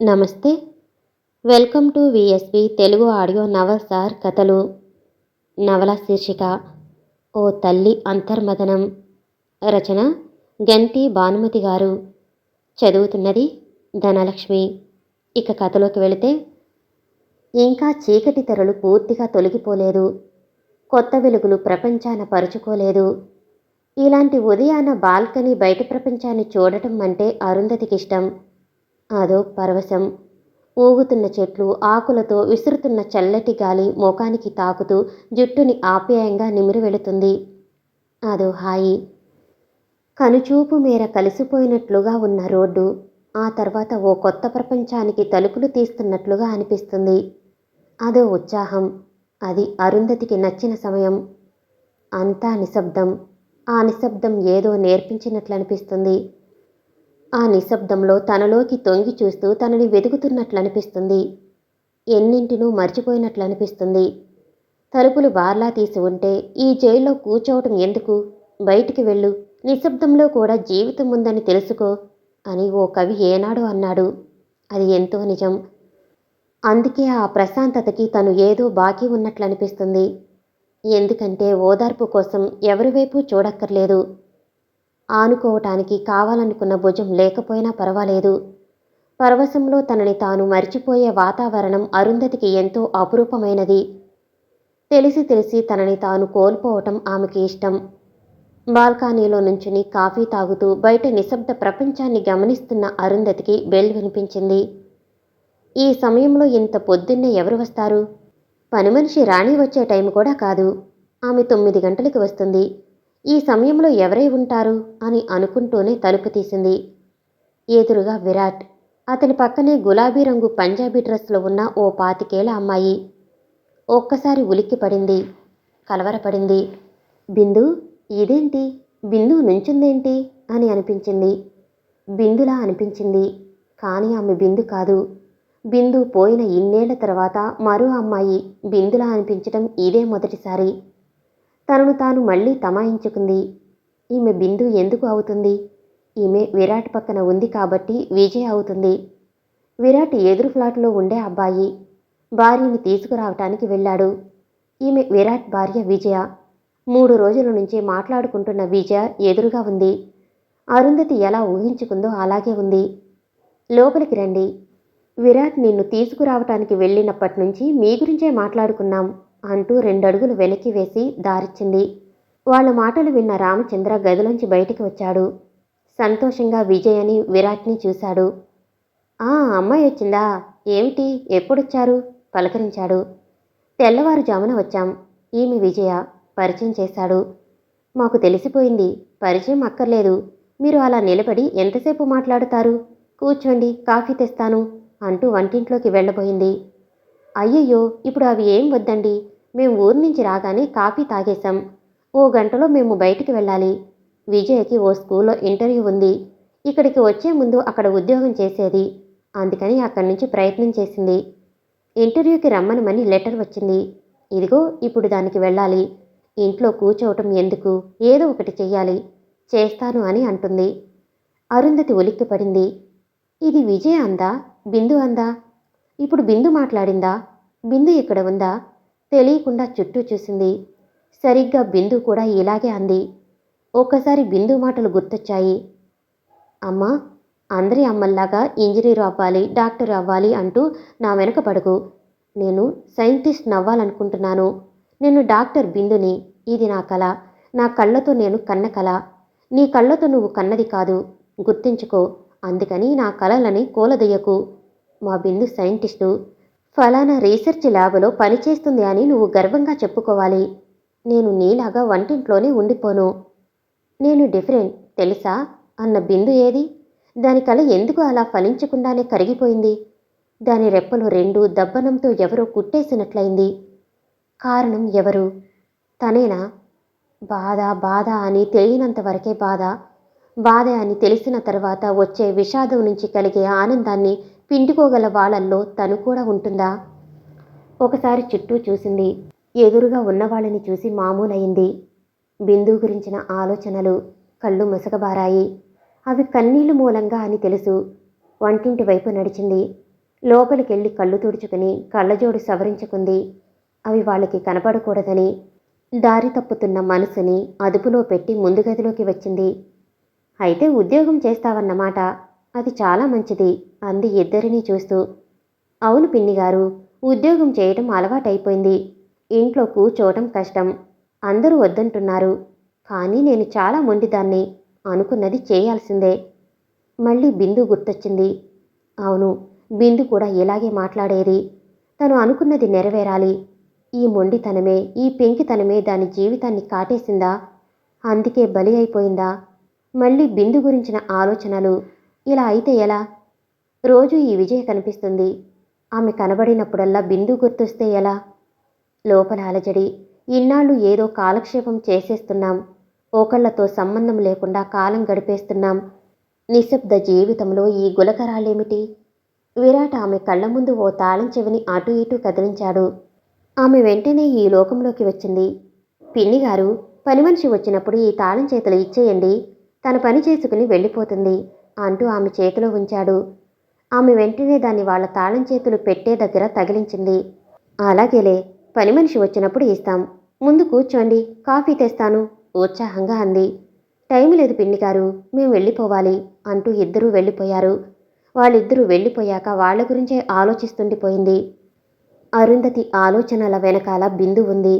నమస్తే. Welcome to VSV Telugu audio నవల్సార్ కథలు. నవల శీర్షిక ఓ తల్లి అంతర్మదనం. రచన గంటి భానుమతి గారు. చదువుతున్నది ధనలక్ష్మి. ఇక కథలోకి వెళితే ఇంకా చీకటి తెరలు పూర్తిగా తొలగిపోలేదు. కొత్త వెలుగులు ప్రపంచాన పరుచుకోలేదు. ఇలాంటి ఉదయాన బాల్కనీ బయట ప్రపంచాన్ని చూడటం అంటే అరుంధతికి ఇష్టం అదో పరవశం. ఊగుతున్న చెట్లు ఆకులతో విసురుతున్న చల్లటి గాలి మోకానికి తాకుతూ జుట్టుని ఆప్యాయంగా నిమిరి వెళుతుంది అదో హాయి. కనుచూపు మేర కలిసిపోయినట్లుగా ఉన్న రోడ్డు ఆ తర్వాత ఓ కొత్త ప్రపంచానికి తలుపులు తీస్తున్నట్లుగా అనిపిస్తుంది. అదో ఉత్సాహం. అది అరుంధతికి నచ్చిన సమయం. అంతా నిశ్శబ్దం. ఆ నిశ్శబ్దం ఏదో నేర్పించినట్లు అనిపిస్తుంది ఆ నిశ్శబ్దంలో తనలోకి తొంగి చూస్తూ తనని వెతుకుతున్నట్లు అనిపిస్తుంది ఎన్నింటినూ మర్చిపోయినట్లు అనిపిస్తుంది తలుపులు బార్లా తీసి ఉంటే ఈ జైల్లో కూర్చోవటం ఎందుకు? బయటికి వెళ్ళు. నిశ్శబ్దంలో కూడా జీవితం ఉందని తెలుసుకో అని ఓ కవి ఏనాడు అన్నాడు. అది ఎంతో నిజం. అందుకే ఆ ప్రశాంతతకి తను ఏదో బాకీ ఉన్నట్లు అనిపిస్తుంది ఎందుకంటే ఓదార్పు కోసం ఎవరి వైపు చూడక్కర్లేదు. ఆనుకోవటానికి కావాలనుకున్న భుజం లేకపోయినా పర్వాలేదు. పరవశంలో తనని తాను మర్చిపోయే వాతావరణం అరుంధతికి ఎంతో అపురూపమైనది. తెలిసి తెలిసి తనని తాను కోల్పోవటం ఆమెకి ఇష్టం. బాల్కనీలో నుంచుని కాఫీ తాగుతూ బయట నిశ్శబ్ద ప్రపంచాన్ని గమనిస్తున్న అరుంధతికి బెల్ వినిపించింది. ఈ సమయంలో ఇంత పొద్దున్నే ఎవరు వస్తారు? పని మనిషి రాణి వచ్చే టైం కూడా కాదు. ఆమె తొమ్మిది గంటలకు వస్తుంది. ఈ సమయంలో ఎవరై ఉంటారు? అని అనుకుంటూనే తలుపు తీసింది. ఎదురుగా విరాట్ అతని పక్కనే గులాబీ రంగు పంజాబీ డ్రెస్లో ఉన్న ఓ పాతికేళ్ళ అమ్మాయి. ఒక్కసారి ఉలిక్కి పడింది కలవరపడింది. బిందు ఇదేంటి? బిందు నుంచుందేంటి? అని అనిపించింది. బిందులా? అనిపించింది. కానీ ఆమె బిందు కాదు. బిందు పోయిన ఇన్నేళ్ళ తర్వాత మరో అమ్మాయి బిందులా అనిపించటం ఇదే మొదటిసారి. తనను తాను మళ్ళీ తమాయించుకుంది. ఈమె బిందు ఎందుకు అవుతుంది? ఈమె విరాట్ పక్కన ఉంది కాబట్టి విజయ్ అవుతుంది. విరాట్ ఎదురు ఫ్లాట్లో ఉండే అబ్బాయి. భార్యని తీసుకురావటానికి వెళ్ళాడు. ఈమె విరాట్ భార్య విజయ. మూడు రోజుల నుంచి మాట్లాడుకుంటున్న విజయ ఎదురుగా ఉంది. అరుంధతి ఎలా ఊహించుకుందో అలాగే ఉంది. లోపలికి రండి. విరాట్ నిన్ను తీసుకురావటానికి వెళ్ళినప్పటి నుంచి మీ గురించే మాట్లాడుకున్నాం. అంటూ రెండడుగులు వెనక్కి వేసి దారిచ్చింది. వాళ్ళ మాటలు విన్న రామచంద్ర గదిలోంచి బయటికి వచ్చాడు. సంతోషంగా విజయని విరాట్ని చూశాడు. ఆ అమ్మాయి వచ్చిందా? ఏమిటి? ఎప్పుడొచ్చారు? పలకరించాడు. తెల్లవారుజామున వచ్చాం. ఈమె విజయ పరిచయం చేశాడు. మాకు తెలిసిపోయింది. పరిచయం అక్కర్లేదు. మీరు అలా నిలబడి ఎంతసేపు మాట్లాడుతారు? కూర్చోండి కాఫీ తెస్తాను అంటూ వంటింట్లోకి వెళ్ళబోయింది. అయ్యయ్యో ఇప్పుడు అవి ఏం వద్దండి? మేము ఊరి నుంచి రాగానే కాఫీ తాగేశాం. ఓ గంటలో మేము బయటికి వెళ్ళాలి. విజయ్కి ఓ స్కూల్లో ఇంటర్వ్యూ ఉంది. ఇక్కడికి వచ్చే ముందు అక్కడ ఉద్యోగం చేసేది. అందుకని అక్కడి నుంచి ప్రయత్నం చేసింది. ఇంటర్వ్యూకి రమ్మనమని లెటర్ వచ్చింది. ఇదిగో ఇప్పుడు దానికి వెళ్ళాలి. ఇంట్లో కూర్చోవటం ఎందుకు? ఏదో ఒకటి చెయ్యాలి. చేస్తాను అని అంటుంది. అరుంధతి ఉలిక్కిపడింది. ఇది విజయ్ అందా? బిందు అందా? ఇప్పుడు బిందు మాట్లాడిందా? బిందు ఇక్కడ ఉందా? తెలియకుండా చుట్టూ చూసింది. సరిగ్గా బిందు కూడా ఇలాగే అంది. ఒక్కసారి బిందు మాటలు గుర్తొచ్చాయి. అమ్మా అందరి అమ్మల్లాగా ఇంజనీర్ అవ్వాలి డాక్టర్ అవ్వాలి అంటూ నా వెనక పడుకు. నేను సైంటిస్ట్ నవ్వాలనుకుంటున్నాను. నేను డాక్టర్ బిందుని. ఇది నా కళ నా కళ్ళతో నేను కన్న కళ నీ కళ్ళతో నువ్వు కన్నది కాదు. గుర్తించుకో. అందుకని నా కళలని కూలదొయ్యకు మా బిందు సైంటిస్టు ఫలానా రీసెర్చ్ ల్యాబ్లో పనిచేస్తుంది అని నువ్వు గర్వంగా చెప్పుకోవాలి. నేను నీలాగా వంటింట్లోనే ఉండిపోను. నేను డిఫరెంట్ తెలుసా? అన్న బిందు ఏది? దాని కళ ఎందుకు అలా ఫలించకుండానే కరిగిపోయింది? దాని రెప్పలు రెండు దబ్బనంతో ఎవరో కుట్టేసినట్లయింది. కారణం ఎవరు? తనేనా? బాధ బాధ అని తెలియనంత వరకే బాధ. బాధ అని తెలిసిన తర్వాత వచ్చే విషాదం నుంచి కలిగే ఆనందాన్ని పిండుకోగల వాళ్ళల్లో తను కూడా ఉంటుందా? ఒకసారి చుట్టూ చూసింది. ఎదురుగా ఉన్నవాళ్ళని చూసి మామూలయింది బిందు గురించిన ఆలోచనలు కళ్ళు మసకబారాయి. అవి కన్నీళ్ళు మూలంగా అని తెలుసు. వంటింటి వైపు నడిచింది. లోపలికెళ్ళి కళ్ళు తుడుచుకుని కళ్ళజోడు సవరించుకుంది. అవి వాళ్ళకి కనపడకూడదని దారి తప్పుతున్న మనసుని అదుపులో పెట్టి ముందు గదిలోకి వచ్చింది. అయితే ఉద్యోగం చేస్తావన్నమాట. అది చాలా మంచిది అంది ఇద్దరినీ చూస్తూ. అవును పిన్నిగారు ఉద్యోగం చేయటం అలవాటైపోయింది. ఇంట్లో కూర్చోవటం కష్టం. అందరూ వద్దంటున్నారు. కానీ నేను చాలా మొండిదాన్ని అనుకున్నది చేయాల్సిందే. మళ్ళీ బిందు గుర్తొచ్చింది. అవును బిందు కూడా ఇలాగే మాట్లాడేది. తను అనుకున్నది నెరవేరాలి. ఈ మొండితనమే ఈ పెంకితనమే దాని జీవితాన్ని కాటేసిందా? అందుకే బలి అయిపోయిందా? మళ్ళీ బిందు గురించిన ఆలోచనలు ఇలా అయితే ఎలా? రోజు ఈ విజయ కనిపిస్తుంది. ఆమె కనబడినప్పుడల్లా బిందు గుర్తొస్తే ఎలా? లోపల అలజడి ఇన్నాళ్ళు ఏదో కాలక్షేపం చేసేస్తున్నాం. ఒకళ్ళతో సంబంధం లేకుండా కాలం గడిపేస్తున్నాం. నిశ్శబ్ద జీవితంలో ఈ గులకరాలేమిటి? విరాట్ ఆమె కళ్ళ ముందు ఓ తాళం చెవిని అటు ఇటు కదిలించాడు. ఆమె వెంటనే ఈ లోకంలోకి వచ్చింది. పిన్ని గారు పని మనిషి వచ్చినప్పుడు ఈ తాళం చేతులు ఇచ్చేయండి. తన పని చేసుకుని వెళ్ళిపోతుంది. అంటూ ఆమె చేతిలో ఉంచాడు. ఆమె వెంటనే దాన్ని వాళ్ళ తాళం చేతులు పెట్టే దగ్గర తగిలించింది. అలాగేలే పని మనిషి వచ్చినప్పుడు ఇస్తాం. ముందు కూర్చోండి కాఫీ తెస్తాను ఉత్సాహంగా అంది. టైం లేదు పిన్ని గారు మేము వెళ్ళిపోవాలి అంటూ ఇద్దరూ వెళ్ళిపోయారు. వాళ్ళిద్దరూ వెళ్ళిపోయాక వాళ్ళ గురించే ఆలోచిస్తుండిపోయింది. అరుంధతి ఆలోచనల వెనకాల బిందు ఉంది.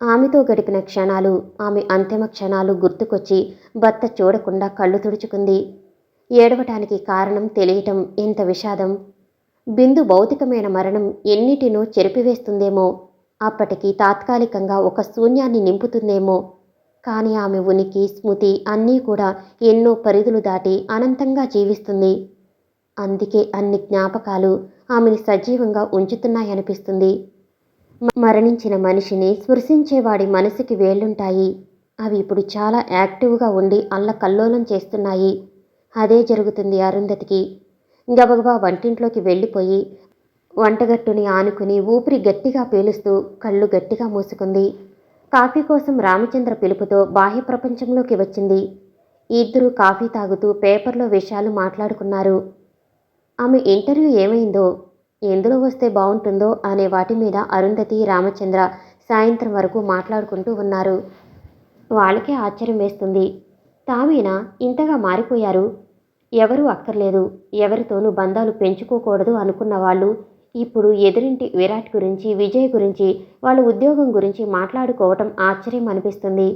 ఆమెతో గడిపిన క్షణాలు ఆమె అంతిమ క్షణాలు గుర్తుకొచ్చి భర్త చూడకుండా కళ్ళు తుడుచుకుంది. ఏడవటానికి కారణం తెలియటం ఎంత విషాదం? బిందు భౌతికమైన మరణం ఎన్నిటినో చెరిపివేస్తుందేమో? అప్పటికి తాత్కాలికంగా ఒక శూన్యాన్ని నింపుతుందేమో? కానీ ఆమె ఉనికి స్మృతి అన్నీ కూడా ఎన్నో పరిధులు దాటి అనంతంగా జీవిస్తుంది. అందుకే అన్ని జ్ఞాపకాలు ఆమెని సజీవంగా ఉంచుతున్నాయనిపిస్తుంది. మరణించిన మనిషిని స్పృశించేవాడి మనసుకి వేళ్ళుంటాయి అవి ఇప్పుడు చాలా యాక్టివ్గా ఉండి అల్లకల్లోలం చేస్తున్నాయి. అదే జరుగుతుంది అరుంధతికి. గబగబా వంటింట్లోకి వెళ్ళిపోయి వంటగట్టుని ఆనుకుని ఊపిరి గట్టిగా పీలుస్తూ కళ్ళు గట్టిగా మూసుకుంది. కాఫీ కోసం రామచంద్ర పిలుపుతో బాహ్య ప్రపంచంలోకి వచ్చింది. ఇద్దరూ కాఫీ తాగుతూ పేపర్లో విషయాలు మాట్లాడుకున్నారు. ఆమె ఇంటర్వ్యూ ఏమైందో ఎందులో వస్తే బాగుంటుందో అనే వాటి మీద అరుంధతి రామచంద్ర సాయంత్రం వరకు మాట్లాడుకుంటూ ఉన్నారు. వాళ్ళకే ఆశ్చర్యం వేస్తుంది. తామేనా ఇంతగా మారిపోయారు? ఎవరూ అక్కర్లేదు. ఎవరితోనూ బంధాలు పెంచుకోకూడదు అనుకున్న వాళ్ళు ఇప్పుడు ఎదురింటి విరాట్ గురించి విజయ్ గురించి వాళ్ళ ఉద్యోగం గురించి మాట్లాడుకోవటం ఆశ్చర్యం అనిపిస్తుంది.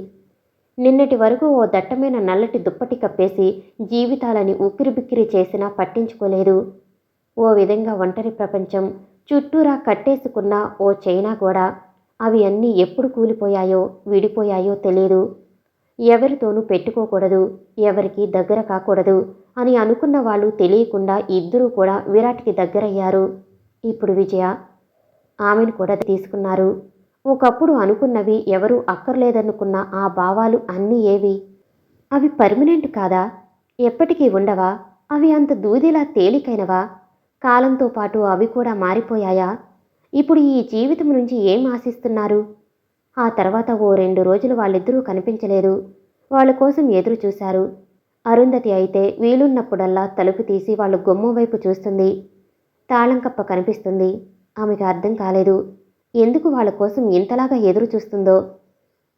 నిన్నటి వరకు ఓ దట్టమైన నల్లటి దుప్పటి కప్పేసి జీవితాలని ఉక్కిరిబిక్కిరి చేసినా పట్టించుకోలేదు. ఓ విధంగా ఒంటరి ప్రపంచం చుట్టూరా కట్టేసుకున్న ఓ చైనా కూడా అవి అన్నీ ఎప్పుడు కూలిపోయాయో విడిపోయాయో తెలియదు ఎవరితోనూ పెట్టుకోకూడదు ఎవరికి దగ్గర కాకూడదు అని అనుకున్న వాళ్ళు తెలియకుండా ఇద్దరూ కూడా విరాట్కి దగ్గరయ్యారు. ఇప్పుడు విజయ ఆమెను కూడా తీసుకున్నారు. ఒకప్పుడు అనుకున్నవి ఎవరూ అక్కర్లేదనుకున్న ఆ భావాలు అన్నీ ఏవి? అవి పర్మనెంట్ కాదా? ఎప్పటికీ ఉండవా? అవి అంత దూదిలా తేలికైనవా? కాలంతో పాటు అవి కూడా మారిపోయాయా? ఇప్పుడు ఈ జీవితం నుంచి ఏం ఆశిస్తున్నారు? ఆ తర్వాత ఓ రెండు రోజులు వాళ్ళిద్దరూ కనిపించలేదు. వాళ్ళ కోసం ఎదురు చూశారు. అరుంధతి అయితే వీలున్నప్పుడల్లా తలుపు తీసి వాళ్ళు గుమ్మం వైపు చూస్తుంది. తాళం కప్ప కనిపిస్తుంది. ఆమెకు అర్థం కాలేదు. ఎందుకు వాళ్ళ కోసం ఇంతలాగా ఎదురు చూస్తుందో?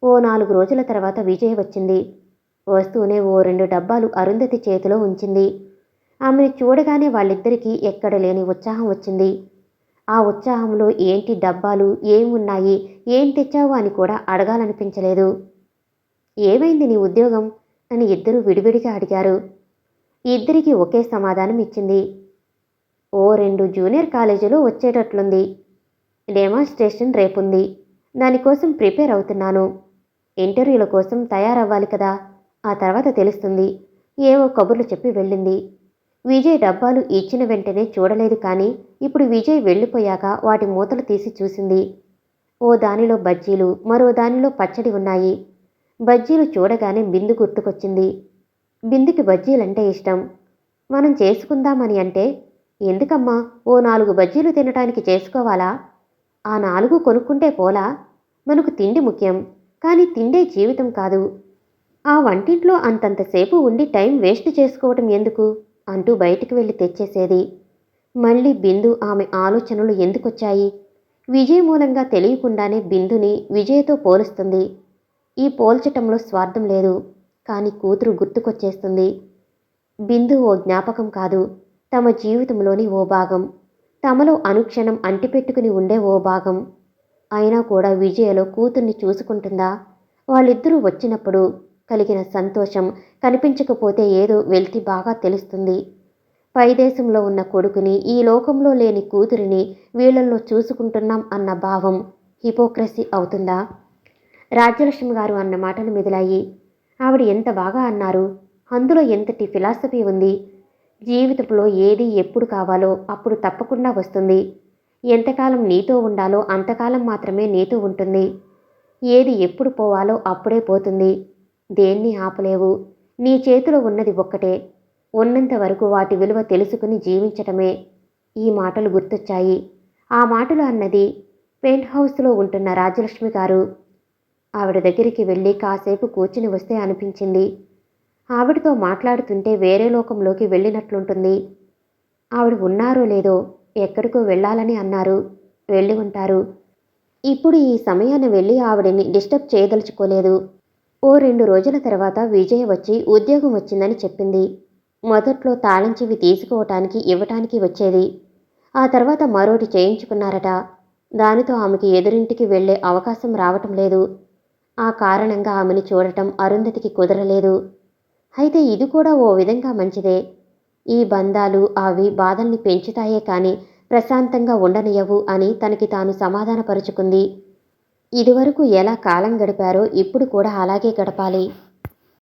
ఓ నాలుగు రోజుల తర్వాత విజయ్ వచ్చింది. వస్తూనే ఓ రెండు డబ్బాలు అరుంధతి చేతిలో ఉంచింది. ఆమెను చూడగానే వాళ్ళిద్దరికీ ఎక్కడ లేని ఉత్సాహం వచ్చింది. ఆ ఉత్సాహంలో ఏంటి డబ్బాలు? ఏమున్నాయి? ఏం తెచ్చావు? అని కూడా అడగాలనిపించలేదు. ఏమైంది నీ ఉద్యోగం? అని ఇద్దరు విడివిడిగా అడిగారు. ఇద్దరికీ ఒకే సమాధానం ఇచ్చింది. ఓ రెండు జూనియర్ కాలేజీలో వచ్చేటట్లుంది. డెమాన్స్ట్రేషన్ రేపుంది. దానికోసం ప్రిపేర్ అవుతున్నాను. ఇంటర్వ్యూల కోసం తయారవ్వాలి కదా? ఆ తర్వాత తెలుస్తుంది. ఏవో కబుర్లు చెప్పి వెళ్ళింది. విజయ్ డబ్బాలు ఇచ్చిన వెంటనే చూడలేదు కానీ ఇప్పుడు విజయ్ వెళ్ళిపోయాక వాటి మూతలు తీసి చూసింది. ఓ దానిలో బజ్జీలు మరో దానిలో పచ్చడి ఉన్నాయి. బజ్జీలు చూడగానే బిందు గుర్తుకొచ్చింది. బిందుకి బజ్జీలంటే ఇష్టం. మనం చేసుకుందామని అంటే ఎందుకమ్మా ఓ నాలుగు బజ్జీలు తినటానికి చేసుకోవాలా? ఆ నాలుగు కొనుక్కుంటే పోలా? మనకు తిండి ముఖ్యం కానీ తిండే జీవితం కాదు. ఆ వంటింట్లో అంతంతసేపు ఉండి టైం వేస్ట్ చేసుకోవటం ఎందుకు? అంటూ బయటికి వెళ్ళి తెచ్చేసేది. మళ్ళీ బిందు ఆమె ఆలోచనలు ఎందుకొచ్చాయి? విజయ్ మూలంగా తెలియకుండానే బిందుని విజయ్తో పోలుస్తుంది. ఈ పోల్చటంలో స్వార్థం లేదు కానీ కూతురు గుర్తుకొచ్చేస్తుంది. బిందు ఓ జ్ఞాపకం కాదు తమ జీవితంలోని ఓ భాగం. తమలో అనుక్షణం అంటిపెట్టుకుని ఉండే ఓ భాగం. అయినా కూడా విజయలో కూతుర్ని చూసుకుంటుందా? వాళ్ళిద్దరూ వచ్చినప్పుడు కలిగిన సంతోషం కనిపించకపోతే ఏదో వెళ్తి బాగా తెలుస్తుంది. పైదేశంలో ఉన్న కొడుకుని ఈ లోకంలో లేని కూతురిని వీళ్ళల్లో చూసుకుంటున్నాం అన్న భావం హిపోక్రసీ అవుతుందా? రాజ్యలక్ష్మి గారు అన్న మాటలు మెదిలాయి. ఆవిడ ఎంత బాగా అన్నారు? అందులో ఎంతటి ఫిలాసఫీ ఉంది? జీవితంలో ఏది ఎప్పుడు కావాలో అప్పుడు తప్పకుండా వస్తుంది. ఎంతకాలం నీతో ఉండాలో అంతకాలం మాత్రమే నీతో ఉంటుంది. ఏది ఎప్పుడు పోవాలో అప్పుడే పోతుంది. దేన్ని ఆపలేవు. నీ చేతిలో ఉన్నది ఒక్కటే. ఉన్నంత వరకు వాటి విలువ తెలుసుకుని జీవించటమే ఈ మాటలు గుర్తొచ్చాయి. ఆ మాటలు అన్నది పెయింట్ హౌస్లో ఉంటున్న రాజలక్ష్మి గారు. ఆవిడ దగ్గరికి వెళ్ళి కాసేపు కూర్చుని వస్తే అనిపించింది. ఆవిడతో మాట్లాడుతుంటే వేరే లోకంలోకి వెళ్ళినట్లుంటుంది. ఆవిడ ఉన్నారో లేదో ఎక్కడికో వెళ్ళాలని అన్నారు. వెళ్ళి ఉంటారు. ఇప్పుడు ఈ సమయాన్ని వెళ్ళి ఆవిడని డిస్టర్బ్ చేయదలుచుకోలేదు. ఓ రెండు రోజుల తర్వాత విజయ్ వచ్చి ఉద్యోగం వచ్చిందని చెప్పింది. మొదట్లో తాళం చెవి తీసుకోవటానికి ఇవ్వటానికి వచ్చేది. ఆ తర్వాత మరోటి చేయించుకున్నారట. దానితో ఆమెకి ఎదురింటికి వెళ్ళే అవకాశం రావటం లేదు. ఆ కారణంగా ఆమెను చూడటం అరుంధతికి కుదరలేదు. అయితే ఇది కూడా ఓ విధంగా మంచిదే. ఈ బంధాలు అవి బాధల్ని పెంచుతాయే కానీ ప్రశాంతంగా ఉండనియవు అని తనకి తాను సమాధానపరుచుకుంది. ఇదివరకు ఎలా కాలం గడిపారో ఇప్పుడు కూడా అలాగే గడపాలి.